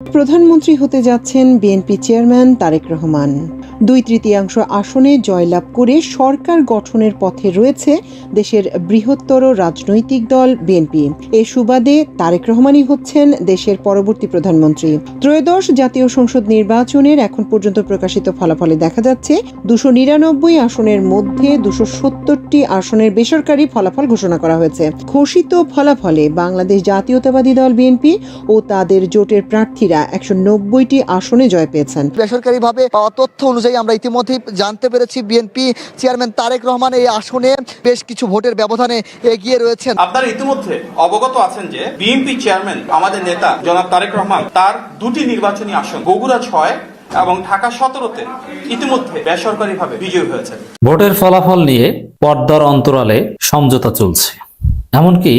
প্রধানমন্ত্রী হতে যাচ্ছেন বিএনপি চেয়ারম্যান তারেক রহমান। দুই তৃতীয়াংশ আসনে জয়লাভ করে সরকার গঠনের পথে রয়েছে দেশের বৃহত্তর রাজনৈতিক দল বিএনপি। এ সুবাদে তারেক রহমানই হচ্ছেন দেশের পরবর্তী প্রধানমন্ত্রী। ত্রয়োদশ জাতীয় সংসদ নির্বাচনের এখন পর্যন্ত প্রকাশিত ফলাফলে দেখা যাচ্ছে দুশো নিরানব্বই আসনের মধ্যে দুশো সত্তরটি আসনের বেসরকারি ফলাফল ঘোষণা করা হয়েছে। ঘোষিত ফলাফলে বাংলাদেশ জাতীয়তাবাদী দল বিএনপি ও তাদের জোটের প্রার্থীরা একশো নব্বইটি আসনে জয় পেয়েছেন। বেসরকারিভাবে পাওয়া তথ্য অনুযায়ী আমরা ইতিমধ্যেই জানতে পেরেছি বিএনপি চেয়ারম্যান তারেক রহমান এই আসনে বেশ কিছু ভোটের ব্যবধানে এগিয়ে রয়েছেন। আপনারা ইতিমধ্যে অবগত আছেন যে বিএনপি চেয়ারম্যান আমাদের নেতা জনাব তারেক রহমান তার দুটি নির্বাচনী আসন বগুড়া ছয় এবং ঢাকা সতেরোতে ইতিমধ্যে বেসরকারিভাবে বিজয়ী হয়েছে ভোটের ফলাফল নিয়ে পর্দার অন্তরালে সমঝোতা চলছে। এমনকি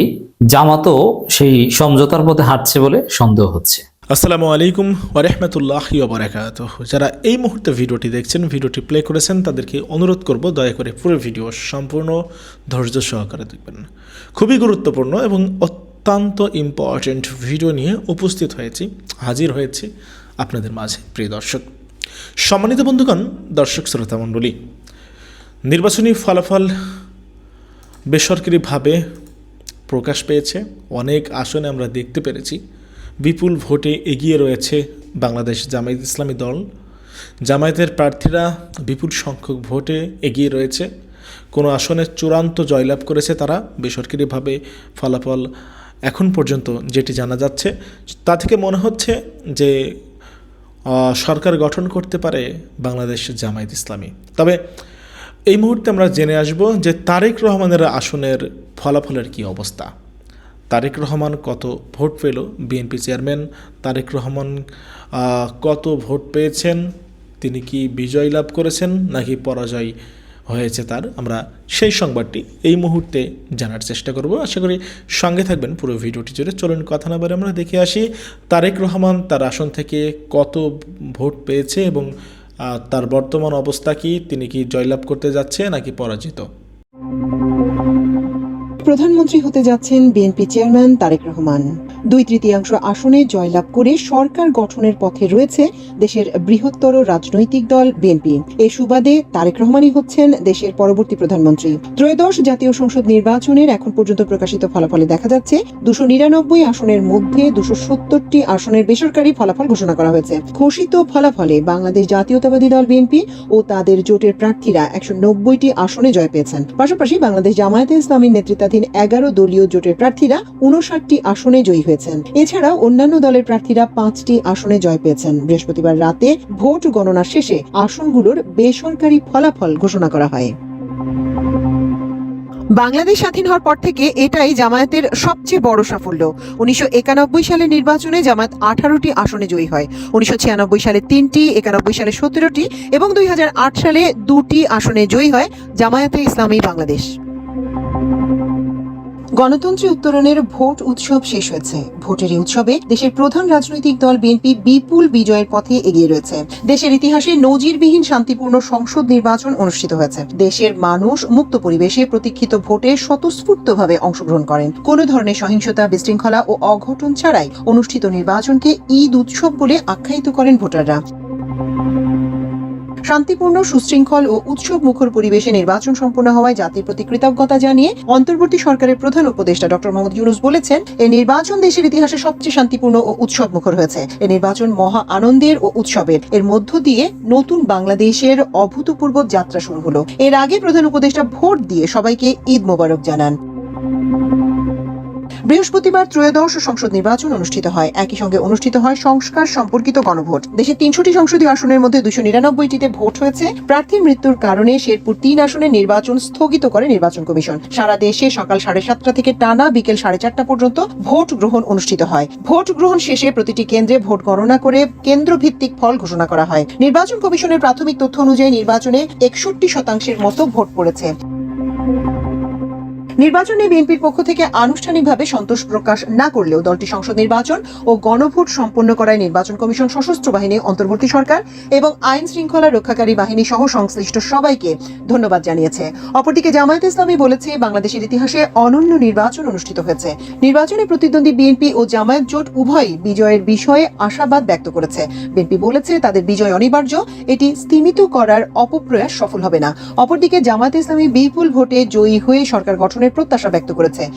জামাতও সেই সমঝোতার পথে হাঁটছে বলে সন্দেহ হচ্ছে। আসসালামু আলাইকুম ওরহমতুল্লাহ বারাকাত যারা এই মুহূর্তে ভিডিওটি দেখছেন, ভিডিওটি প্লে করেছেন, তাদেরকে অনুরোধ করব দয়া করে পুরো ভিডিও সম্পূর্ণ ধৈর্য সহকারে দেখবেন। খুবই গুরুত্বপূর্ণ এবং অত্যন্ত ইম্পর্ট্যান্ট ভিডিও নিয়ে উপস্থিত হয়েছি, হাজির হয়েছি আপনাদের মাঝে, প্রিয় দর্শক। সম্মানিত বন্ধুগণ, দর্শক শ্রোতা মণ্ডলী, নির্বাচনী ফলাফল বেসরকারিভাবে প্রকাশ পেয়েছে। অনেক আসনে আমরা দেখতে পেরেছি। বিপুল ভোটে এগিয়ে রয়েছে বাংলাদেশ জামায়াত ইসলামী দল। জামায়াতের প্রার্থীরা বিপুল সংখ্যক ভোটে এগিয়ে রয়েছে। কোনো আসনে চূড়ান্ত জয়লাভ করেছে তারা বেসরকারিভাবে ফলাফল এখন পর্যন্ত যেটি জানা যাচ্ছে। তা থেকে মনে হচ্ছে যে সরকার গঠন করতে পারে বাংলাদেশ জামায়াত ইসলামী। তবে এই মুহূর্তে আমরা জেনে আসব যে তারেক রহমানের আসনের ফলাফলের কি অবস্থা। তারেক রহমান কত ভোট পেল? বিএনপি চেয়ারম্যান তারেক রহমান কত ভোট পেয়েছেন? তিনি কি বিজয় লাভ করেছেন নাকি পরাজয় হয়েছে তার? আমরা সেই সংবাদটি এই মুহূর্তে জানার চেষ্টা করব। আশা করি সঙ্গে থাকবেন পুরো ভিডিওটি জুড়ে। চলুন কথা না বলে আমরা দেখে আসি, তারেক রহমান তার আসন থেকে কত ভোট পেয়েছে এবং তার বর্তমান অবস্থা কি? তিনি কি জয়লাভ করতে যাচ্ছে নাকি পরাজিত? প্রধানমন্ত্রী হতে যাচ্ছেন বিএনপি চেয়ারম্যান তারেক রহমান। দুই তৃতীয়াংশ আসনে জয়লাভ করে সরকার গঠনের পথে রয়েছে দেশের বৃহত্তর রাজনৈতিক দল বিএনপি। এ সুবাদে তারেক রহমানই হচ্ছেন দেশের পরবর্তী প্রধানমন্ত্রী। ত্রয়োদশ জাতীয় সংসদ নির্বাচনের এখন পর্যন্ত প্রকাশিত ফলাফলে দেখা যাচ্ছে দুশো নিরানব্বই আসনের মধ্যে দুশো সত্তরটি আসনের বেসরকারি ফলাফল ঘোষণা করা হয়েছে। ঘোষিত ফলাফলে বাংলাদেশ জাতীয়তাবাদী দল বিএনপি ও তাদের জোটের প্রার্থীরা একশো নব্বইটি আসনে জয় পেয়েছেন। পাশাপাশি বাংলাদেশ জামায়াতে ইসলামীর নেতৃত্বাধীন এগারো দলীয় জোটের প্রার্থীরা উনষাটটি আসনে জয়ী হয়েছেন। এছাড়াও অন্যান্য দলের প্রার্থীরা পাঁচটি আসনে জয় পেয়েছেন। বৃহস্পতিবার রাতে ভোট গণনা শেষে আসনগুলোর বেসরকারি ফলাফল ঘোষণা করা হয়। বাংলাদেশ স্বাধীন হওয়ার পর থেকে এটাই জামায়াতের সবচেয়ে বড় সাফল্য। উনিশশো একানব্বই সালে নির্বাচনে জামায়াত আঠারোটি আসনে জয়ী হয়। উনিশশো ছিয়ানব্বই সালে তিনটি, একানব্বই সালে সতেরোটি এবং দুই হাজার আট সালে দুটি আসনে জয়ী হয় জামায়াতে ইসলামী বাংলাদেশ। গণতন্ত্রী উত্তরণের ভোট উৎসব শেষ হয়েছে। ভোটের উৎসবে দেশের প্রধান রাজনৈতিক দল বিএনপি বিপুল বিজয়ের পথে এগিয়ে রয়েছে। দেশের ইতিহাসে নজিরবিহীন শান্তিপূর্ণ সংসদ নির্বাচন অনুষ্ঠিত হয়েছে। দেশের মানুষ মুক্ত পরিবেশে প্রতীক্ষিত ভোটে স্বতঃস্ফূর্তভাবে অংশগ্রহণ করেন। কোনো ধরনের সহিংসতা, বিশৃঙ্খলা ও অঘটন ছাড়াই অনুষ্ঠিত নির্বাচনকে ঈদ উৎসব বলে আখ্যায়িত করেন ভোটাররা। শান্তিপূর্ণ, সুশৃঙ্খল ও উৎসব মুখর পরিবেশে নির্বাচন সম্পন্ন হওয়ায় জাতির প্রতি কৃতজ্ঞতা জানিয়ে অন্তর্বর্তী সরকারের প্রধান উপদেষ্টা ডক্টর মোহাম্মদ ইউনুস বলেছেন এই নির্বাচন দেশের ইতিহাসে সবচেয়ে শান্তিপূর্ণ ও উৎসব মুখর হয়েছে। এই নির্বাচন মহা আনন্দের ও উৎসবের। এর মধ্য দিয়ে নতুন বাংলাদেশের অভূতপূর্ব যাত্রা শুরু হলো। এর আগে প্রধান উপদেষ্টা ভোট দিয়ে সবাইকে ঈদ মোবারক জানান। বৃহস্পতিবার ত্রয়োদশ সংসদ নির্বাচন অনুষ্ঠিত হয়। একই সঙ্গে অনুষ্ঠিত হয় সংস্কার সম্পর্কিত গণভোট। দেশের তিনশোটি সংসদীয় আসনের মধ্যে দুশো নিরানব্বইটিতে ভোট হয়েছে। প্রার্থীর মৃত্যুর কারণে শেরপুর তিন আসনে নির্বাচন স্থগিত করে নির্বাচন কমিশন। সারা দেশে সকাল সাড়ে সাতটা থেকে টানা বিকেল সাড়ে চারটা পর্যন্ত ভোট গ্রহণ অনুষ্ঠিত হয়। ভোট গ্রহণ শেষে প্রতিটি কেন্দ্রে ভোট গণনা করে কেন্দ্র ভিত্তিক ফল ঘোষণা করা হয়। নির্বাচন কমিশনের প্রাথমিক তথ্য অনুযায়ী নির্বাচনে একষট্টি শতাংশের মতো ভোট পড়েছে। নির্বাচনে বিএনপির পক্ষ থেকে আনুষ্ঠানিকভাবে সন্তোষ প্রকাশ না করলেও দলটি সংসদ নির্বাচন ও গণভোট সম্পন্ন করায় নির্বাচন কমিশন সশস্ত্র বাহিনী, অন্তর্বর্তী সরকার এবং আইন শৃঙ্খলা রক্ষাকারী বাহিনী সহ সংশ্লিষ্ট সবাইকে ধন্যবাদ জানিয়েছে। অপরদিকে জামায়াত ইসলামী বলেছে, বাংলাদেশের ইতিহাসে অনন্য নির্বাচন অনুষ্ঠিত হয়েছে। নির্বাচনে প্রতিদ্বন্দ্বী বিএনপি ও জামায়াত জোট উভয়ই বিজয়ের বিষয়ে আশাবাদ ব্যক্ত করেছে। বিএনপি বলেছে, তাদের বিজয় অনিবার্য, এটি স্তীমিত করার অপপ্রয়াস সফল হবে না। অপরদিকে জামায়াত ইসলামী বিপুল ভোটে জয়ী হয়ে সরকার গঠনের প্রত্যাশা ব্যক্ত করেছে।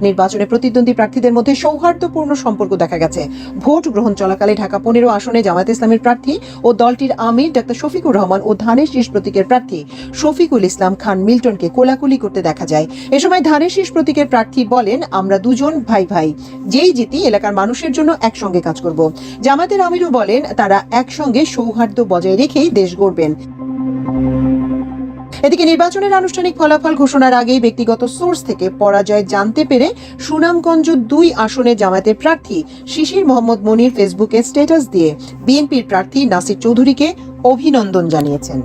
নির্বাচনে প্রতিদ্বন্দ্বী প্রার্থীদের মধ্যে সৌহার্দ্যপূর্ণ সম্পর্ক দেখা গেছে। ভোট গ্রহণ চলাকালে ঢাকা পনেরো আসনে জামায়াত ইসলামের প্রার্থী ও দলটির আমির ডাক্তার শফিকুর রহমান ও ধানের শীষ প্রতীকের প্রার্থী শফিকুল ইসলাম খান মিল্টনকে কোলাকুলি করতে দেখা যায়। এ সময় ধানের শীষ প্রতীকের প্রার্থী বলেন, আমরা দুজন ভাই ভাই। যেই জিতি, এলাকার মানুষের জন্য একসঙ্গে কাজ করব। জামায়াতের আমিরও বলেন, তারা একসঙ্গে সৌহার্দ্য বজায় রেখেই দেশ গড়বেন। এদিকে নির্বাচনের আনুষ্ঠানিক ফলাফল ঘোষণার আগেই ব্যক্তিগত সোর্স থেকে পরাজয় জানতে পেরে সুনামগঞ্জ দুই আসনে জামায়াতের প্রার্থী শিশির মোহাম্মদ মনির ফেসবুকে স্ট্যাটাস দিয়ে বিএনপির প্রার্থী নাসির চৌধুরীকে অভিনন্দন জানিয়েছেন।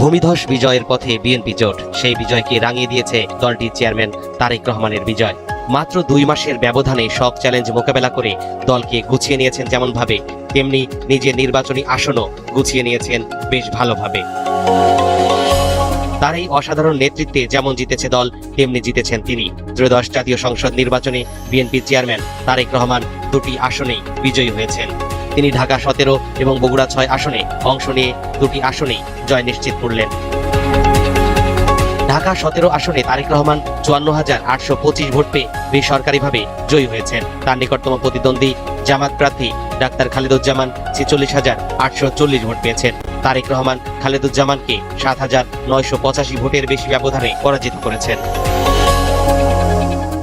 ভূমিধস বিজয়ের পথে বিএনপি জোট, সেই বিজয়কে রাঙিয়ে দিয়েছে দলটির চেয়ারম্যান তারেক রহমানের বিজয়। মাত্র দুই মাসের ব্যবধানে সব চ্যালেঞ্জ মোকাবেলা করে দলকে গুছিয়ে নিয়েছেন যেমন ভাবে তেমনি নিজের নির্বাচনী আসনও গুছিয়ে নিয়েছেন বেশ ভালোভাবে। তার এই অসাধারণ নেতৃত্বে যেমন জিতেছে দল, তেমনি জিতেছেন তিনি। ত্রয়োদশ জাতীয় সংসদ নির্বাচনে বিএনপি চেয়ারম্যান তারেক রহমান দুটি আসনেই বিজয়ী হয়েছেন। তিনি ঢাকা সতেরো এবং বগুড়া ছয় আসনে অংশ নিয়ে দুটি আসনেই জয় নিশ্চিত করলেন। ঢাকা সতেরো আসনে তারেক রহমান চুয়ান্ন হাজার আটশো পঁচিশ ভোট পেয়ে বেসরকারিভাবে জয়ী হয়েছেন। তার নিকটতম প্রতিদ্বন্দ্বী জামাত প্রার্থী ডাক্তার খালেদুজ্জামান ছেচল্লিশ হাজার আটশো চল্লিশ ভোট পেয়েছেন। তারেক রহমান খালেদুজ্জামানকে সাত হাজার নয়শো পঁচাশি ভোটের বেশি ব্যবধানে পরাজিত করেছেন।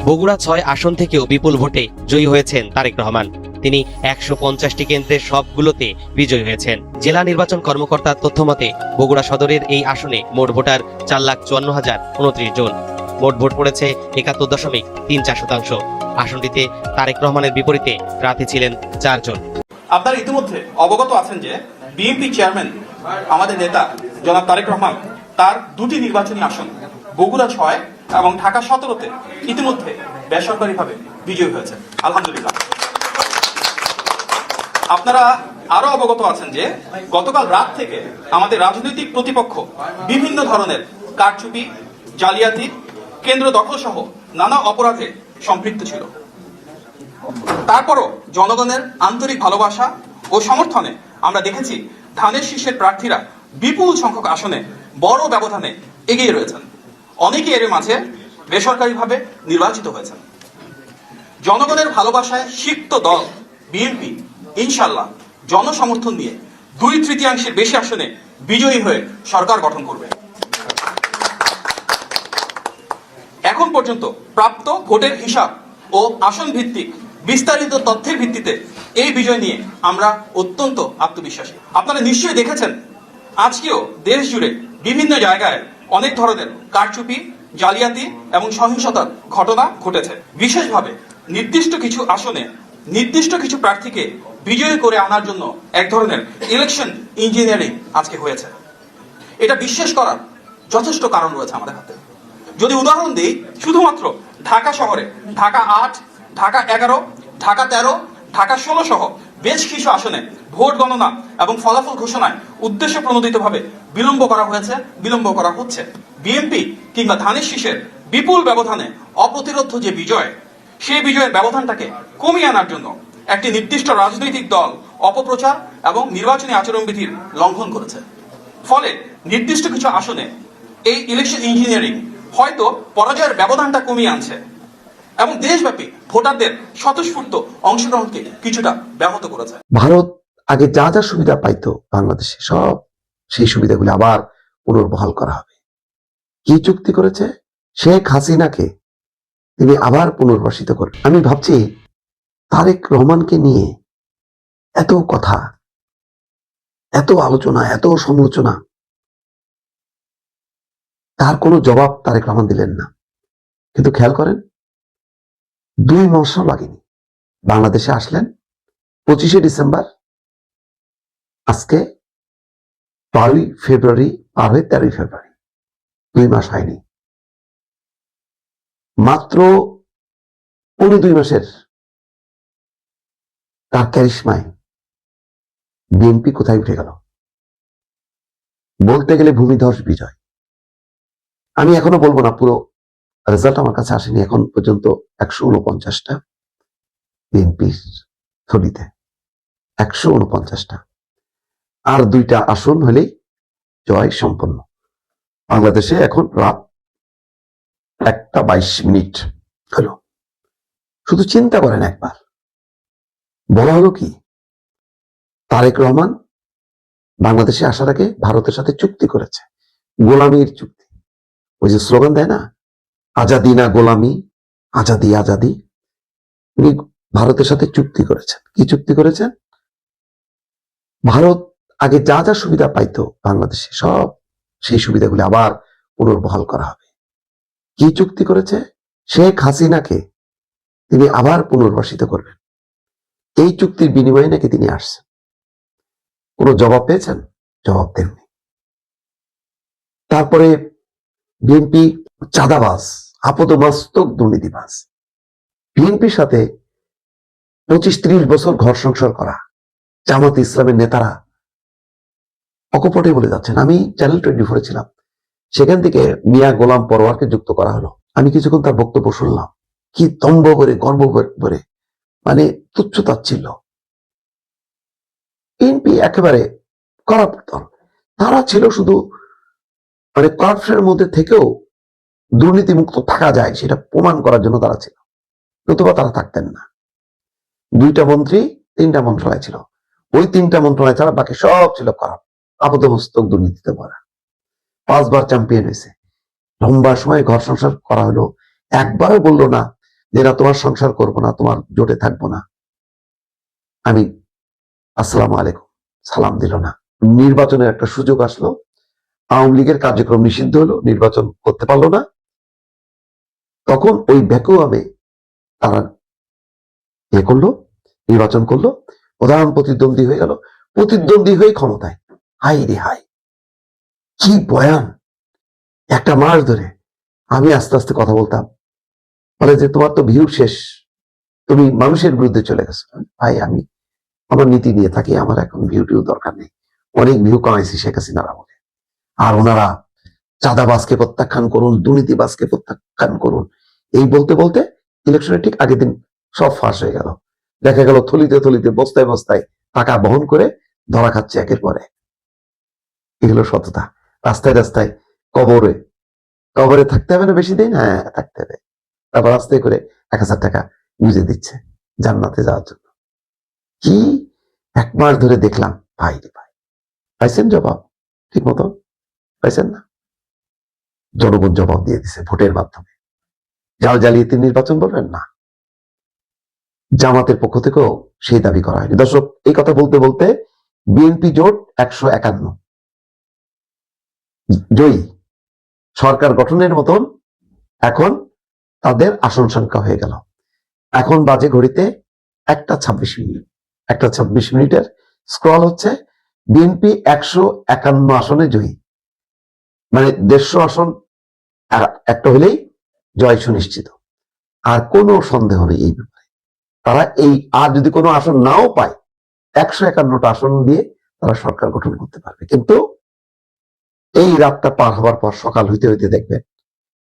বগুড়া ছয় আসন থেকেও বিপুল ভোটে জয়ী হয়েছেন তারেক রহমান। তিনি একশো পঞ্চাশটি কেন্দ্রের সবগুলোতে বিজয়ী হয়েছেন। জেলা নির্বাচন কর্মকর্তার তথ্য মতে বগুড়া সদরের এই আসনে মোট ভোটার চার লাখ চুয়ান্ন হাজার উনত্রিশ জন। মোট ভোট পড়েছে একাত্তর দশমিক তিন চার শতাংশ। আসনটিতে তারেক রহমানের বিপরীতে প্রার্থী ছিলেন চারজন আপনারা ইতিমধ্যে অবগত আছেন যে বিএনপি চেয়ারম্যান, আমাদের নেতা জনাব তারেক রহমান তার দুটি নির্বাচনী আসন, বগুড়া ছয় এবং ঢাকা সতেরোতে ইতিমধ্যে বেসরকারিভাবে বিজয়ী হয়েছে আলহামদুলিল্লাহ। আপনারা আরও অবগত আছেন যে গতকাল রাত থেকে আমাদের রাজনৈতিক প্রতিপক্ষ বিভিন্ন ধরনের কারচুপি, জালিয়াতি, কেন্দ্র দখল সহ নানা অপরাধে সম্পৃক্ত ছিল। তারপরও জনগণের আন্তরিক ভালোবাসা ও সমর্থনে আমরা দেখেছি ধানের শীর্ষের প্রার্থীরা বিপুল সংখ্যক আসনে বড় ব্যবধানে এগিয়ে রয়েছেন। অনেকে এর মাঝে বেসরকারিভাবে নির্বাচিত হয়েছেন। জনগণের ভালোবাসায় সিক্ত দল, বিএনপি ইনশাল্লাহ জনসমর্থন নিয়ে দুই তৃতীয়াংশের বেশি আসনে বিজয়ী হয়ে সরকার গঠন করবে। এখন পর্যন্ত প্রাপ্ত ভোটের হিসাব ও আসন ভিত্তিক বিস্তারিত তথ্যের ভিত্তিতে এই বিজয় নিয়ে আমরা অত্যন্ত আত্মবিশ্বাসী। আপনারা নিশ্চয়ই দেখেছেন, আজকেও দেশ জুড়ে বিভিন্ন জায়গায় অনেক ধরনের কারচুপি, জালিয়াতি এবং সহিংসতার ঘটনা ঘটেছে। বিশেষভাবে নির্দিষ্ট কিছু আসনে, নির্দিষ্ট কিছু প্রার্থীকে বিজয়ী করে আনার জন্য এক ধরনের ইলেকশন ইঞ্জিনিয়ারিং আজকে হয়েছে। এটা বিশ্বাস করার যথেষ্ট কারণ রয়েছে আমাদের হাতে। যদি উদাহরণ দিই, শুধুমাত্র ঢাকা শহরে, ঢাকা আট, ঢাকা এগারো, ঢাকা তেরো, ঢাকা ষোলো সহ বেশ কিছু আসনে ভোট গণনা এবং ফলাফল ঘোষণায় উদ্দেশ্য প্রণোদিতভাবে বিলম্ব করা হয়েছে, বিলম্ব করা হচ্ছে। বিএনপি কিংবা ধানের শীষের বিপুল ব্যবধানে অপ্রতিরোধ যে বিজয়, সেই বিজয়ের ব্যবধানটাকে কমিয়ে আনার জন্য একটি নির্দিষ্ট রাজনৈতিক দল অপপ্রচার এবং নির্বাচনী আচরণবিধির লঙ্ঘন করেছে। ফলে নির্দিষ্ট কিছু আসনে এই ইলেকশন ইঞ্জিনিয়ারিং হয়তো পরাজয়ের ব্যবধানটা কমিয়ে আনছে এবং দেশব্যাপী ভোটারদের স্বতঃস্ফূর্ত অংশগ্রহণকে কিছুটা ব্যাহত করেছে। ভারত আগে যা যা সুবিধা পাইতো বাংলাদেশে সব সেই সুবিধাগুলি আবার পুনর্বহাল করা হবে। কি চুক্তি করেছে? শেখ হাসিনাকে তিনি আবার পুনর্বাসিত করবেন আমি ভাবছি তারেক রহমানকে নিয়ে এত কথা, এত আলোচনা, এত সমালোচনা, তার কোনো জবাব তারেক রহমান দিলেন না। কিন্তু খেয়াল করেন, দুই মাসও লাগেনি। বাংলাদেশে আসলেন, পঁচিশে ডিসেম্বর, আজকে বারোই ফেব্রুয়ারি পার হয়ে তেরোই ফেব্রুয়ারি, দুই মাস হয়নি। মাত্র পৌনে দুই মাসের তার ক্যারিশমায় বিএনপি কোথায় উঠে গেল? বলতে গেলে ভূমিধস বিজয়। আমি এখনও বলব না, পুরো রেজাল্ট আমার কাছে আসেনি, এখন পর্যন্ত একশো উনপঞ্চাশটা বিএনপির থলিতে। একশো উনপঞ্চাশটা। আর দুইটা আসন হলেই জয় সম্পন্ন। বাংলাদেশে এখন রাত একটা বাইশ মিনিট হলো। শুধু চিন্তা করেন একবার। বলা হলো কি? তারেক রহমান বাংলাদেশে আসার আগে ভারতের সাথে চুক্তি করেছে, গোলামির চুক্তি। ওই যে স্লোগান দেয় না, আজাদি না গোলামি, আজাদি আজাদি। উনি ভারতের সাথে চুক্তি করেছেন। কি চুক্তি করেছেন? ভারত আগে যা যা সুবিধা পাইতো বাংলাদেশে, সব সেই সুবিধাগুলি আবার পুনর্বহাল করা হবে। কি চুক্তি করেছে? শেখ হাসিনাকে তিনি আবার পুনর্বাসিত করবেন। এই চুক্তির বিনিময়ে নাকি তিনি আসছেন? কোনো জবাব পেয়েছেন? জবাব দেননি। তারপরে বিএনপি চাঁদাবাজ, আপদমস্তক দুর্নীতিবাজ। বিএনপির সাথে পঁচিশ ত্রিশ বছর ঘর সংসার করা জামাত ইসলামের নেতারা অকপটে বলে যাচ্ছেন। আমি চ্যানেল টোয়েন্টি ফোরে ছিলাম। সেখান থেকে মিয়া গোলাম পরোয়ারকে যুক্ত করা হলো। আমি কিছুক্ষণ তার বক্তব্য শুনলাম। কি তম্ব করে গর্ব করে মানে তুচ্ছ তাচ্ছিল্য বিএনপি একেবারে করাপ্ট দল তারা ছিল শুধু মানে করাপশনের মধ্যে থেকেও দুর্নীতিমুক্ত থাকা যায়, সেটা প্রমাণ করার জন্য তারা ছিল। নতুবা তারা থাকতেন না। দুইটা মন্ত্রী, তিনটা মন্ত্রণালয় ছিল। ওই তিনটা মন্ত্রণালয় ছাড়া বাকি সব ছিল খারাপ আপাতমস্তক দুর্নীতিতে ভরা। পাঁচবার চ্যাম্পিয়ন হয়েছে। লম্বা সময় ঘর সংসার করা হলো। একবারও বলল না যে না, তোমার সংসার করব না, তোমার জোটে থাকব না। আমি আসসালাম আলাইকুম, সালাম দিল না। নির্বাচনের একটা সুযোগ আসলো। আওয়ামী লীগের কার্যক্রম নিষিদ্ধ হলো, নির্বাচন করতে পারল না। তখন ওই ভ্যাকুয়ামে তারা এ করল, নির্বাচন করল, প্রধান প্রতিদ্বন্দ্বী হয়ে গেল। প্রতিদ্বন্দ্বী হয়ে ক্ষমতায়। হাই রে হাই কি বয়ান। একটা মাস ধরে আমি আস্তে আস্তে কথা বলতাম বলে যে, তোমার তো ভিউ শেষ। তুমি মানুষের বিরুদ্ধে চলে গেছো। ভাই, আমি আমার নীতি নিয়ে থাকি, আমার এখন ভিউ টিউ দরকার নেই। অনেক ভিউ কামাইছি শেখ হাসিনারা বলে আর ওনারা চাঁদাবাজকে প্রত্যাখ্যান করুন, দুর্নীতিবাজকে প্রত্যাখ্যান করুন। এই বলতে বলতে ইলেকশনের ঠিক আগের দিন সব ফাঁস হয়ে গেল। দেখা গেল থলিতে থলিতে, বস্তায় বস্তায় টাকা বহন করে ধরা খাচ্ছে একের পরে এগুলো সততা। রাস্তায় রাস্তায় কবরে কবরে থাকতে হবে না বেশি দিন? হ্যাঁ থাকতে হবে। তারপর রাস্তায় করে এক হাজার টাকা গুঁজে দিচ্ছে জান্নাতে যাওয়ার জন্য। কি? এক মাস ধরে দেখলাম, ভাই রে ভাই। পাইছেন জবাব? ঠিক মতো? পাইছেন না? জনগণ জবাব দিয়ে দিছে ভোটের মাধ্যমে। জাল জালিয়াতি নির্বাচন বলবেন? না। জামাতের পক্ষ থেকেও সেই দাবি করা হয়নি। দর্শক, এই কথা বলতে বলতে বিএনপি জোট একশো একান্ন। জয়ী। সরকার গঠনের মতন এখন তাদের আসন সংখ্যা হয়ে গেল। এখন বাজে ঘড়িতে একটা ছাব্বিশ মিনিট। একটা ছাব্বিশ মিনিটের স্ক্রল হচ্ছে বিএনপি একশো একান্ন আসনে জয়ী। মানে দেড়শো আসন একটা হলেই জয় সুনিশ্চিত। আর কোনো সন্দেহ নেই এই ব্যাপারে। তারা এই আর যদি কোনো আসন নাও পায়, একশো একান্নটা আসন দিয়ে তারা সরকার গঠন করতে পারবে। কিন্তু এই রাতটা পার হওয়ার পর সকাল হইতে হইতে দেখবেন,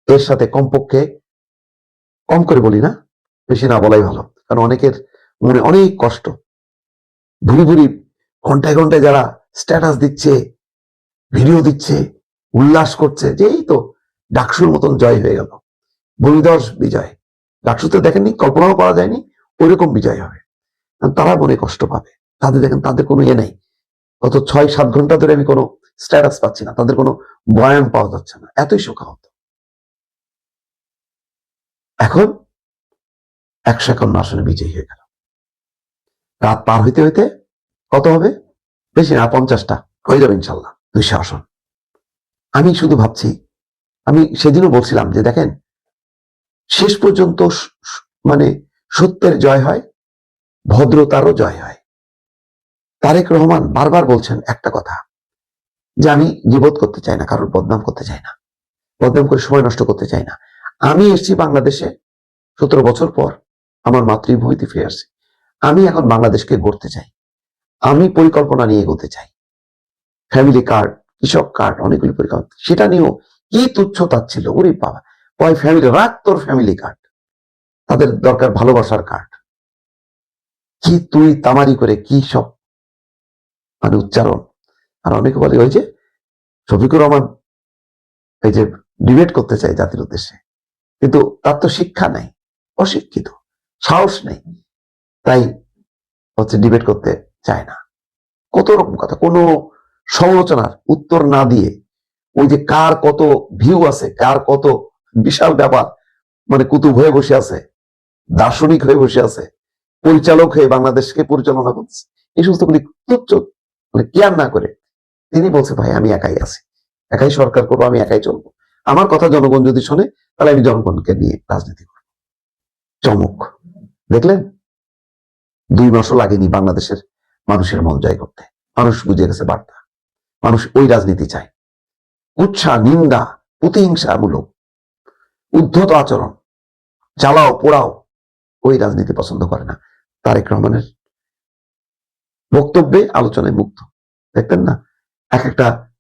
এর সাথে কমপক্ষে কম করে বলি না, বেশি না বলাই ভালো। কারণ অনেকের মনে অনেক কষ্ট। ভুরি ভুরি ঘন্টায় ঘন্টায় যারা স্ট্যাটাস দিচ্ছে ভিডিও দিচ্ছে, উল্লাস করছে, যে এই তো ডাকসুর মতন জয় হয়ে গেল। ভূমিদস বিজয়। ডাকসুতে দেখেননি, কল্পনাও করা যায়নি, ওইরকম বিজয় হবে। তারা মনে কষ্ট পাবে। তাদের দেখেন, তাদের কোনো ইয়ে নেই। গত ছয় সাত ঘণ্টা ধরে আমি কোনো স্ট্যাটাস পাচ্ছি না, তাদের কোনো বয়ান পাওয়া যাচ্ছে না। এতই শোকাহত। এখন একশো একান্ন আসনে বিজয়ী হয়ে গেল। রাত পার হইতে হইতে কত হবে? বেশি না, পঞ্চাশটা। হয়ে যাবে ইনশাল্লাহ, দুইশো আসন। আমি শুধু ভাবছি, আমি সেদিনও বলছিলাম যে দেখেন, শেষ পর্যন্ত মানে সত্যের জয় হয়, ভদ্রতারও জয় হয়। তারেক রহমান বারবার বলছেন একটা কথা, যে আমি জীবত করতে চাই না, কারোর বদনাম করতে চাই না। বদনাম করে সময় নষ্ট করতে চাই না। আমি এসেছি বাংলাদেশে সতেরো বছর পর আমার মাতৃভূমিতে ফিরে আসছি। আমি এখন বাংলাদেশকে গড়তে চাই। আমি পরিকল্পনা নিয়ে এগোতে চাই। ফ্যামিলি কার্ড কৃষক কার্ড অনেকগুলি পরিকল্পনা। সেটা নিয়েও কি তুচ্ছ ছিল? ওরে বাবা ওই ফ্যামিলি রাখ তোর ফ্যামিলি কার্ড তাদের দরকার ভালোবাসার কার্ড কি তুই তামারি করে কি সব মানে উচ্চারণ? আর অনেকে বলে ওই যে শফিকুর রহমান এই যে ডিবেট করতে চাই জাতির উদ্দেশ্যে। কিন্তু তার তো শিক্ষা নাই, অশিক্ষিত, সাহস নেই। তাই হচ্ছে ডিবেট করতে চায় না। কত রকম কথা, কোনো সমালোচনার উত্তর না দিয়ে ওই যে কার কত ভিউ আছে, কার কত বিশাল ব্যাপার মানে কুতুব হয়ে বসে আছে, দার্শনিক হয়ে বসে আছে, পরিচালক হয়ে বাংলাদেশকে পরিচালনা করছে এই সমস্ত গুলি তুচ্ছ মানে কেয়ার না করে তিনি বলছে, ভাই, আমি একাই আছি, একাই সরকার করব, আমি একাই চলবো। আমার কথা জনগণ যদি শোনে তাহলে আমি জনগণকে নিয়ে রাজনীতি করব। চমক। দেখলেন? দুই মাসও লাগেনি বাংলাদেশের মানুষের মন জয় করতে। মানুষ বুঝে গেছে বার্তা। মানুষ ওই রাজনীতি চায়। উৎসাহ নিন্দা, প্রতিহিংসামূলক। উদ্ধত আচরণ। জ্বালাও, পোড়াও। ওই রাজনীতি পছন্দ করে না। তারেক রহমানের বক্তব্যে আলোচনায় মুক্ত দেখতেন না? এক একটা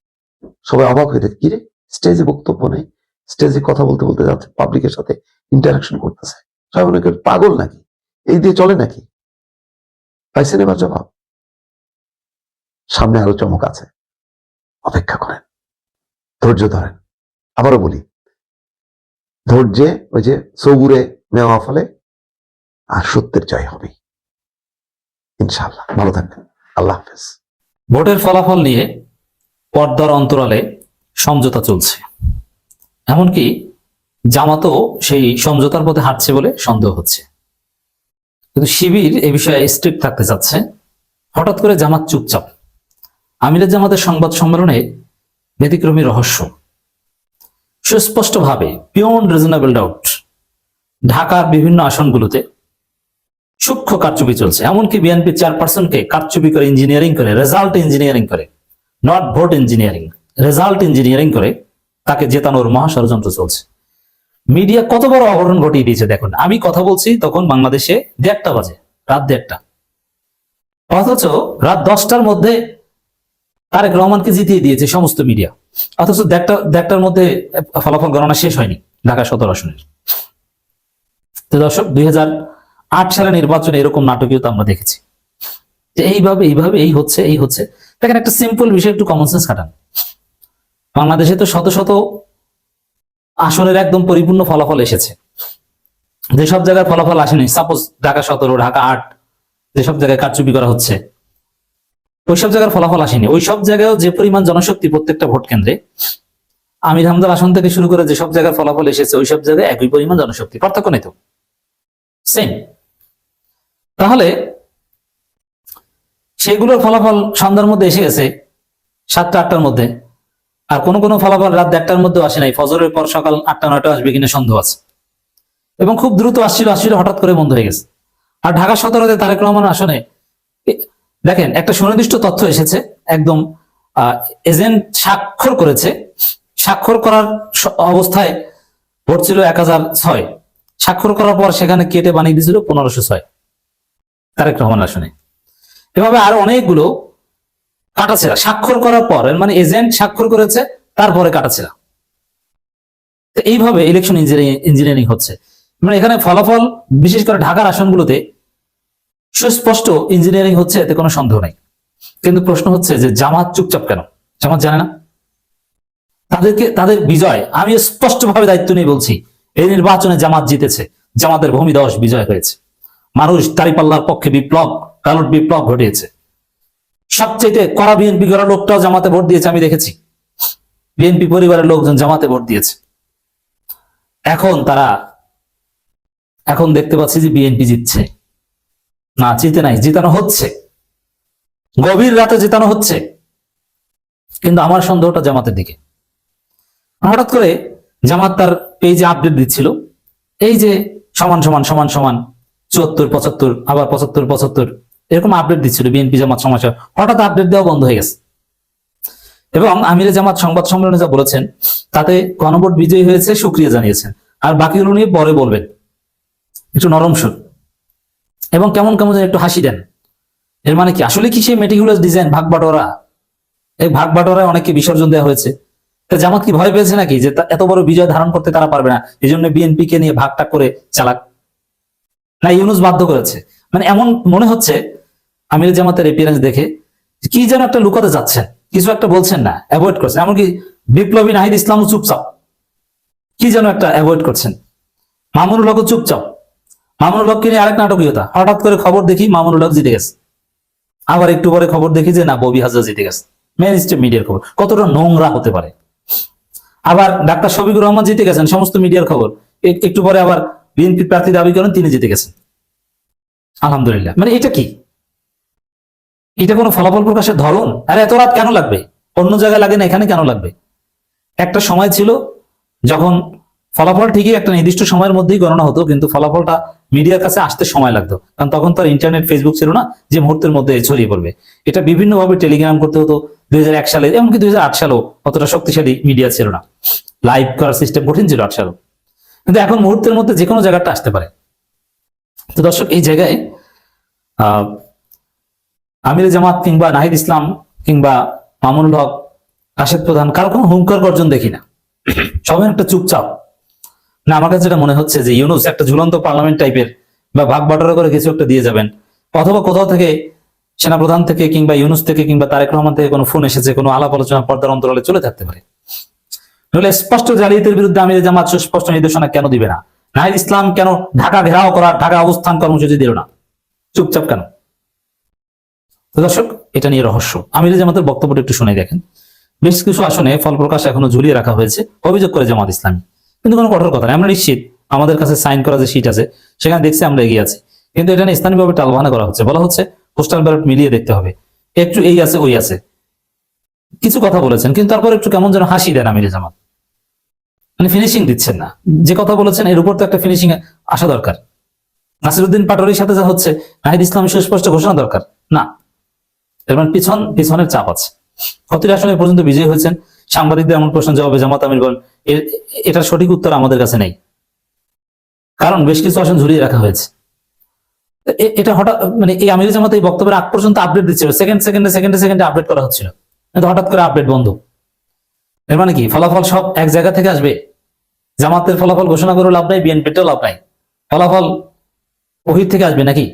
সবাই অবাক হয়ে দেখ কিরে স্টেজে বক্তব্য নেই? স্টেজে কথা বলতে বলতে যাচ্ছে পাবলিকের সাথে ইন্টারাকশন করতেছে। সবাই মনে করে, পাগল নাকি? এই দিয়ে চলে নাকি? পাইছেন এবার জবাব, সামনে আরও চমক আছে। অপেক্ষা করেন। ধৈর্য ধরেন। আবারও বলি, ধৈর্যে ওই যে সবুরে নেওয়া ফলে আর সত্যের জয় হবে। ইনশাআল্লাহ। ভালো থাকবেন। আল্লাহ হাফেজ। ভোটের ফলাফল নিয়ে পর্দার অন্তরালে সমঝোতা চলছে। এমনকি জামাতও সেই সমঝোতার পথে হাঁটছে বলে সন্দেহ হচ্ছে। কিন্তু শিবির এ বিষয়ে স্ট্রিক্ট থাকতে চাচ্ছে। হঠাৎ করে জামাত চুপচাপ। আমিরের জামাতের সংবাদ সম্মেলনে ব্যতিক্রমী রহস্য। সুস্পষ্টভাবে বিয়ন্ড রিজনেবল ডাউট ঢাকার বিভিন্ন আসনগুলোতে সূক্ষ্ম কারচুপি চলছে। এমনকি বিএনপি চেয়ারপারসনকে কারচুপি করে ইঞ্জিনিয়ারিং করে রেজাল্ট ইঞ্জিনিয়ারিং করে not vote engineering result engineering করে তাকে জেতানোর মহাষড়যন্ত্র চলছে। মিডিয়া কত বড় অঘটন ঘটিয়ে দিয়েছে দেখুন। আমি কথা বলছি তখন বাংলাদেশে দেড়টা বাজে, রাত দেড়টা। অথচ রাত দশটার মধ্যে তারেক রহমানকে জিতিয়ে দিয়েছে সমস্ত মিডিয়া। অথচ দেড়টা, দেড়টার মধ্যে ফলাফল গণনা শেষ হয়নি ঢাকা সদর আসনের। তো দর্শক, দুই আট সালে নির্বাচনে এরকম নাটকীয়তা আমরা দেখেছি। এইভাবে এইভাবে, এই হচ্ছে এই হচ্ছে। দেখেন একটা সিম্পল বিষয়, একটু কমন সেন্স খাটান। বাংলাদেশে তো শত শত আসনের একদম পরিপূর্ণ ফলাফল এসেছে। যেসব জায়গায় ফলাফল আসেনি সাপোজ ঢাকা সতেরো, ঢাকা আট, যেসব জায়গায় কারচুপি করা হচ্ছে, ওইসব জায়গার ফলাফল আসেনি। ওই সব জায়গায়ও যে পরিমাণ জনশক্তি প্রত্যেকটা ভোট কেন্দ্রে, আমির হামদার আসন থেকে শুরু করে যেসব জায়গার ফলাফল এসেছে ওই সব জায়গায় একই পরিমাণ জনশক্তি, পার্থক্য নেই তো? সেম তাহলে সেগুলোর ফলাফল সন্ধ্যার মধ্যে এসে গেছে, সাতটা, আটটার মধ্যে। আর কোনো কোনো ফলাফল রাত দেড়টার মধ্যে আসে নাই। ফজরের পর সকাল আটটা, নয়টা আসবে কিনা সন্দেহ আছে। এবং খুব দ্রুত আসছিল আসছিল, হঠাৎ করে বন্ধ হয়ে গেছে। আর ঢাকা সতেরোতে তারেক রহমান আসনে দেখেন, একটা সুনির্দিষ্ট তথ্য এসেছে, একদম এজেন্ট স্বাক্ষর করেছে। স্বাক্ষর করার অবস্থায় ভোট ছিল এক হাজার ছয়। স্বাক্ষর করার পর সেখানে কেটে বানিয়ে দিয়েছিল পনেরোশো ছয়। তারেক রহমান আসনে। এভাবে আরও অনেকগুলো কাটাছেড়া স্বাক্ষর করার পর মানে এজেন্ট স্বাক্ষর করেছে, তারপরে কাটাছেড়া এইভাবে ইলেকশন ইঞ্জিনিয়ারিং হচ্ছে। মানে এখানে ফলাফল, বিশেষ করে ঢাকার আসনগুলোতে সুস্পষ্ট ইঞ্জিনিয়ারিং হচ্ছে, এতে কোনো সন্দেহ নাই। কিন্তু প্রশ্ন হচ্ছে যে জামাত চুপচাপ কেন? জামাত জানে না? তাদেরকে, তাদের বিজয়, আমি স্পষ্টভাবে দায়িত্ব নিয়ে বলছি, এই নির্বাচনে জামাত জিতেছে, জামাতের ভূমিদশ বিজয় হয়েছে। মানুষ তারিপাল্লার পক্ষে বিপ্লব ব্যালট বিপ্লব ঘটিয়েছে। সবচেয়ে কড়া বিএনপি করা লোকটাও জামাতে ভোট দিয়েছে, আমি দেখেছি। বিএনপি পরিবারের লোকজন জামাতে ভোট দিয়েছে। এখন তারা, এখন দেখতে পাচ্ছি যে বিএনপি জিতছে। না, জিতে নাই, জিতানো হচ্ছে। গভীর রাতে জেতানো হচ্ছে। কিন্তু আমার সন্দেহটা জামাতের দিকে। হঠাৎ করে জামাত তার পেজে আপডেট দিচ্ছিল। এই যে সমান সমান সমান সমান, চুয়াত্তর, পঁচাত্তর, আবার পঁচাত্তর পঁচাত্তর এরকম আপডেট দিচ্ছিল বিএনপি জামাত সমস্যা হঠাৎ আপডেট দেওয়া বন্ধ হয়ে গেছে। এবং আমিরে জামাত সংবাদ সম্মেলনে যা বলেছেন, তাতে গণভোট বিজয়ী হয়েছে, সুক্রিয়া জানিয়েছেন। আর বাকিগুলো নিয়ে পরে বলবেন। একটু নরম সুর। এবং কেমন কেমন যেন একটু হাসি দেন। এর মানে কি? আসলে কি সেই মেটিকুলাস ডিজাইন ভাগ বাটোয়ারা? এই ভাগ বাটোয়ারায় অনেককে বিসর্জন দেওয়া হয়েছে। জামাত কি ভয় পেয়েছে নাকি যে এত বড় বিজয় ধারণ করতে তারা পারবে না? এই জন্য বিএনপি কে নিয়ে ভাগটা করে চালাক। না, ইউনুস বাধ্য করেছে। মানে এমন মনে হচ্ছে আমির জামাতের এপিয়ারেন্স দেখে, কি যেন একটা লুকাতে যাচ্ছেন। কিছু একটা বলছেন না অ্যাভয়েড করছেন। এমনকি বিপ্লবী নাহিদ ইসলামও চুপচাপ। কি যেন একটা অ্যাভয়েড করছেন। মামুনুল হকও চুপচাপ। মামুনুল হককে নিয়ে আরেক নাটকীয়তা। হঠাৎ করে খবর দেখি মামুনুল হক জিতে গেছে। আবার একটু পরে খবর দেখি যে, না, ববি হাজরা জিতে গেছে। মেন স্ট্রিম মিডিয়ার খবর। কতটা নোংরা হতে পারে। আবার ডাক্তার শফিকুর রহমান জিতে গেছেন, সমস্ত মিডিয়ার খবর। একটু পরে আবার বিএনপি প্রার্থী দাবি করেন, তিনি জিতে গেছেন। আলহামদুলিল্লাহ। মানে এটা কি? এটা কোনো ফলাফল প্রকাশের ধরন? আরে, এত রাত কেন লাগবে? অন্য জায়গায় লাগে না, এখানে কেন লাগবে? একটা সময় ছিল যখন ফলাফল ঠিকই একটা নির্দিষ্ট সময়ের মধ্যেই গণনা হতো, কিন্তু ফলাফলটা মিডিয়ার কাছে আসতে সময় লাগতো। কারণ তখন তো আর ইন্টারনেট, ফেসবুক ছিল না যে মুহূর্তের মধ্যে ছড়িয়ে পড়বে। এটা বিভিন্নভাবে টেলিগ্রাম করতে হতো। দুই হাজার এক সালে, এমনকি দুই হাজার আট সালেও অতটা শক্তিশালী মিডিয়া ছিল না। লাইভ করার সিস্টেম কঠিন ছিল আট সালেও। কিন্তু এখন মুহূর্তের মধ্যে যে কোনো জায়গাটা আসতে পারে। তো দর্শক, এই জায়গায়, আহ আমির জামাত কিংবা নাহিদ ইসলাম কিংবা মামুনুল হক, রাশেদ প্রধান, কারও কোনো হুঙ্কার গর্জন দেখি না। সবাই একটা চুপচাপ। না, আমার কাছে যেটা মনে হচ্ছে যে ইউনুস একটা ঝুলন্ত পার্লামেন্ট টাইপের বা ভাগ বাটোয়ারা করে কিছু একটা দিয়ে যাবেন। অথবা কোথাও থেকে সেনাপ্রধান থেকে কিংবা ইউনুস থেকে কিংবা তারেক রহমান থেকে কোনো ফোন এসেছে, কোনো আলাপ আলোচনা পর্দার অন্তরালে চলে থাকতে পারে। নইলে স্পষ্ট জালিয়াতের বিরুদ্ধে আমির জামাত সুস্পষ্ট নির্দেশনা কেন দিবে না? নাহিদ ইসলাম কেন ঢাকা ঘেরাও করা ঢাকা অবস্থান কর্মসূচি দিল না? চুপচাপ কেন? দর্শক, এটা নিয়ে রহস্য। আমির জামাতের বক্তব্যটা একটু শুনে দেখেন। বেশ কিছু আসনে ফল প্রকাশ এখনও ঝুলিয়ে রাখা হয়েছে, অভিযোগ করে জামাত ইসলামী। কিন্তু কোনো কঠোর কথা নেই আমরা নিশ্চিত আমাদের কাছে সাইন করা যে সিট আছে, সেখানে দেখছি আমরা এগিয়ে আছি। কিন্তু এটা নিয়ে স্থানীয়ভাবে টালবাহানা করা হচ্ছে। বলা হচ্ছে পোস্টাল ব্যালট মিলিয়ে দেখতে হবে। একটু এই আছে, ওই আছে। কিছু কথা বলেছেন, কিন্তু তারপর একটু কেমন যেন হাসি দেন আমির জামাত। মানে ফিনিশিং দিচ্ছেন না। যে কথা বলেছেন, এর উপর তো একটা ফিনিশিং আসা দরকার। নাসিরুদ্দিন পাটোয়ারির সাথে যা হচ্ছে, নাহিদ ইসলাম সুস্পষ্ট ঘোষণা দরকার। না এর মানে পিছন, পিছনের চাপ আছে। কতটি আসনে পর্যন্ত বিজয়ী হয়েছেন। সাংবাদিকদের এমন প্রশ্ন জবাবে জামাত আমির বলেন এটার সঠিক উত্তর আমাদের কাছে নেই। কারণ বেশ কিছু আসন ঝুলিয়ে রাখা হয়েছে। এটা হঠাৎ মানে এই আমির জামাত এই বক্তব্যের আগ পর্যন্ত আপডেট দিচ্ছিল। সেকেন্ড সেকেন্ডে সেকেন্ডে সেকেন্ডে আপডেট করা হচ্ছিল। কিন্তু হঠাৎ করে আপডেট বন্ধ। এর মানে কি? ফলাফল সব এক জায়গা থেকে আসবে। জামাতের ফলাফল ঘোষণা করে লাভ নাই বিএনপিতেও লাভ নাই। ফলাফল ওহির থেকে আসবে নাকি?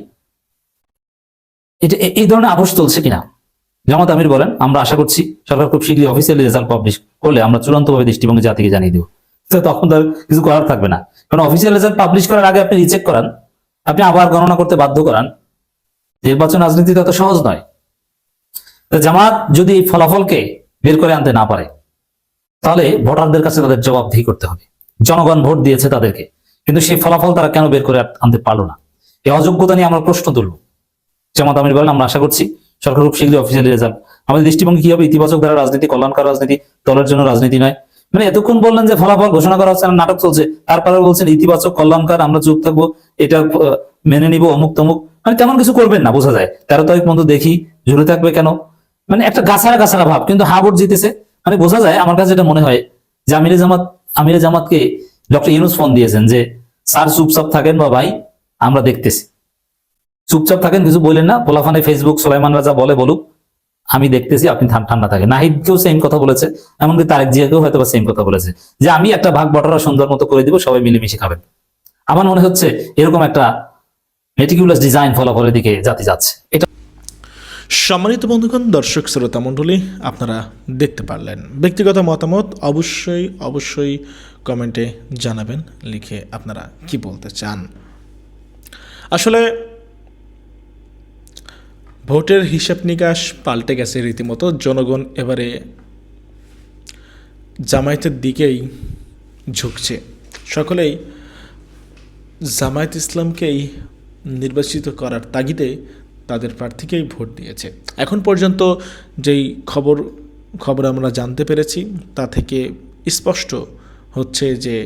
এটা এই ধরনের আবশ চলছে কিনা? জামাত আমির বলেন, আমরা আশা করছি সরকার খুব শীঘ্রই অফিসিয়ালি রেজাল্ট পাবলিশ করলে আমরা চূড়ান্তভাবে দৃষ্টিভঙ্গি জাতিকে জানিয়ে দেবো। তো তখন তার কিছু করার থাকবে না। কারণ অফিসিয়াল রেজাল্ট পাবলিশ করার আগে আপনি রিচেক করান, আপনি আবার গণনা করতে বাধ্য করান। নির্বাচন রাজনীতি তত সহজ নয়। জামাত যদি এই ফলাফলকে বের করে আনতে না পারে, তাহলে ভোটারদের কাছে তাদের জবাবদিহি করতে হবে। জনগণ ভোট দিয়েছে তাদেরকে, কিন্তু সেই ফলাফল তারা কেন বের করে আনতে পারল না? এই অযোগ্যতা নিয়ে আমরা প্রশ্ন তুলব। জামাত আমির বলেন, আমরা আশা করছি সরকার খুব শীঘ্রই অফিসিয়ালি রেজাল্ট আমাদের দৃষ্টিভঙ্গি কি হবে? ইতিবাচক দ্বারা রাজনীতি, কল্যাণকর রাজনীতি, দলের জন্য রাজনীতি নয়। মানে এতক্ষণ বললেন যে ফলাফল ঘোষণা করা হচ্ছে নাটক চলছে। তারপরে বলছেন ইতিবাচক, কল্যাণকর, আমরা চুপ থাকব, এটা মেনে নিব অমুক তমুক মানে তেমন কিছু করবেন না, বোঝা যায়। তেরো তারিখ পর্যন্ত দেখি, ঝুলে থাকবে কেন? মানে একটা গাছারা গাছারা ভাব, কিন্তু হা ভোট জিতেছে। মানে বোঝা যায়, আমার কাছে এটা মনে হয়, যে আমিরে জামাত, আমিরে জামাতকে ডক্টর ইউনুস ফোন দিয়েছেন যে, স্যার চুপচাপ থাকেন বা ভাই, আমরা দেখতেছি। চুপচাপ থাকেন, কিছু বললেন না। পোলাফানে ফেসবুক সোলাইমান রাজা বলে বলুক, আমি দেখতেছি আপনি ঠান- ঠান্ডা থাকেন। নাহিদকেও সেম কথা বলেছে, এমনকি তারেক জিয়াকেও হয়তো সেম কথা বলেছে। যে আমি একটা ভাগ বটরা সুন্দর মতো করে দিব, সবাই মিলেমিশে খাবেন। আমার মনে হচ্ছে এরকম একটা মেটিকুলাস ডিজাইন ফলাফলের দিকে জাতি যাচ্ছে। এটা সম্মানিত বন্ধুগণ, দর্শক, শ্রোতা মণ্ডলী, আপনারা দেখতে পারলেন। ব্যক্তিগত মতামত অবশ্যই অবশ্যই কমেন্টে জানাবেন, লিখে আপনারা কি বলতে চান? আসলে ভোটের হিসাব নিকাশ পাল্টে গেছে রীতিমতো। জনগণ এবারে জামায়াতের দিকেই ঝুঁকছে। সকলেই জামায়াত ইসলামকেই নির্বাচিত করার তাগিদে তাদের প্রার্থীকেই ভোট দিয়েছে। এখন পর্যন্ত যেই খবর খবর আমরা জানতে পেরেছি, তা থেকে স্পষ্ট হচ্ছে যে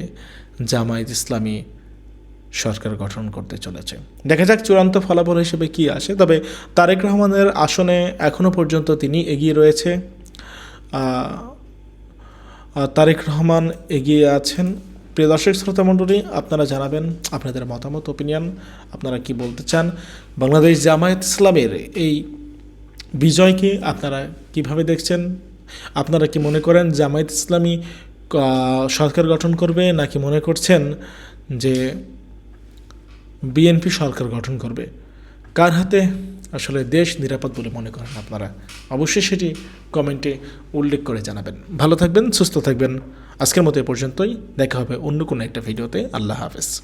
জামায়াত ইসলামী সরকার গঠন করতে চলেছে। দেখা যাক চূড়ান্ত ফলাফল হিসেবে কি আসে, তবে তারেক রহমানের আসনে এখনও পর্যন্ত তিনি এগিয়ে রয়েছে। তারেক রহমান এগিয়ে আছেন। প্রিয় দর্শক, শ্রোতা মণ্ডলী, আপনারা জানাবেন আপনাদের মতামত ওপিনিয়ন আপনারা কি বলতে চান? বাংলাদেশ জামায়াত ইসলামের এই বিজয়কে আপনারা কীভাবে দেখছেন? আপনারা কি মনে করেন জামায়াত ইসলামী সরকার গঠন করবে, নাকি মনে করছেন যে বিএনপি সরকার গঠন করবে। কার হাতে? আসলে দেশ নিরাপদ বলে মনে করেন আপনারা। অবশ্যই সেটি কমেন্টে উল্লেখ করে জানাবেন। ভালো থাকবেন, সুস্থ থাকবেন। আজকের মতো এ পর্যন্তই। দেখা হবে অন্য কোনো একটা ভিডিওতে। আল্লাহ হাফেজ।